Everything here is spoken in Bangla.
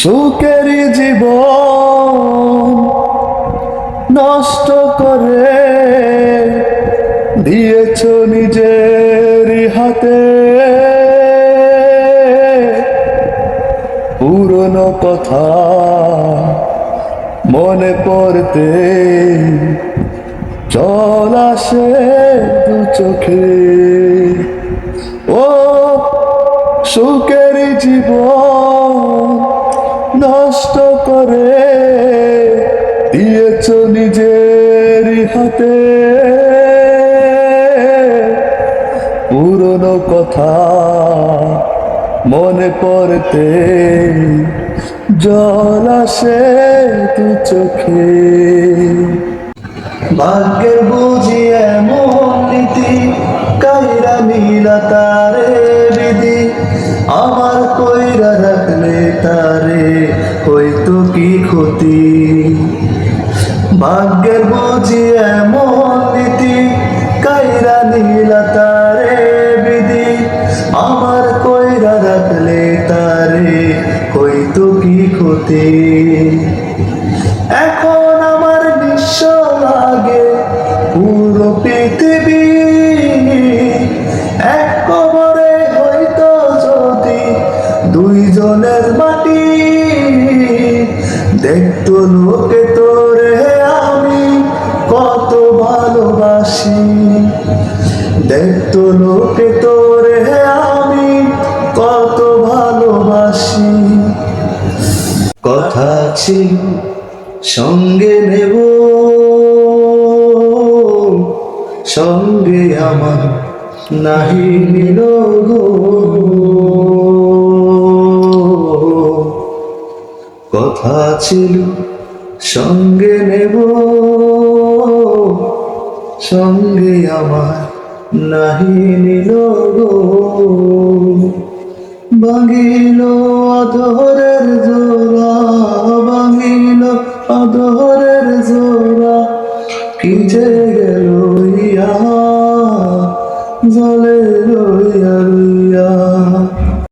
সুখের জীবন নষ্ট করে দিয়েছ নিজের হাতে। পুরনো কথা মনে পড়তে জল আসে দু চোখে। ও সুখের জীবন নষ্ট করে দিয়েছ নিজের হাতে। পুরনো কথা মনে পড়তে জল আসে দু চোখে। ভাগ্যের বুঝি এমন নীতি কাইরা নীলা হয়তো কি ক্ষতি? ভাগ্যের বুঝি এমন নীতি, কাইরা নীলা বিধি। আমার কইরা রাখলে তারে হয়তো কি ক্ষতি? এখন আমার বিশ্ব লাগে পুরো পৃথিবী। এক কবরে হইতো যদি দুইজনের মাটি। দেখতো লোকে তোরে আমি কত ভালোবাসি। দেখতো লোকে তোরে আমি কত ভালোবাসি। কথা ছিল, সঙ্গে নেব। সঙ্গে আমার নাহি নিল কথা ছিল, সঙ্গে নেব। সঙ্গে আমার নাহি নিল বাঙিল অধরের জোড়া, ভাঙিল অধরের জোড়া। যে গেল ইয়া, জলে রইয়া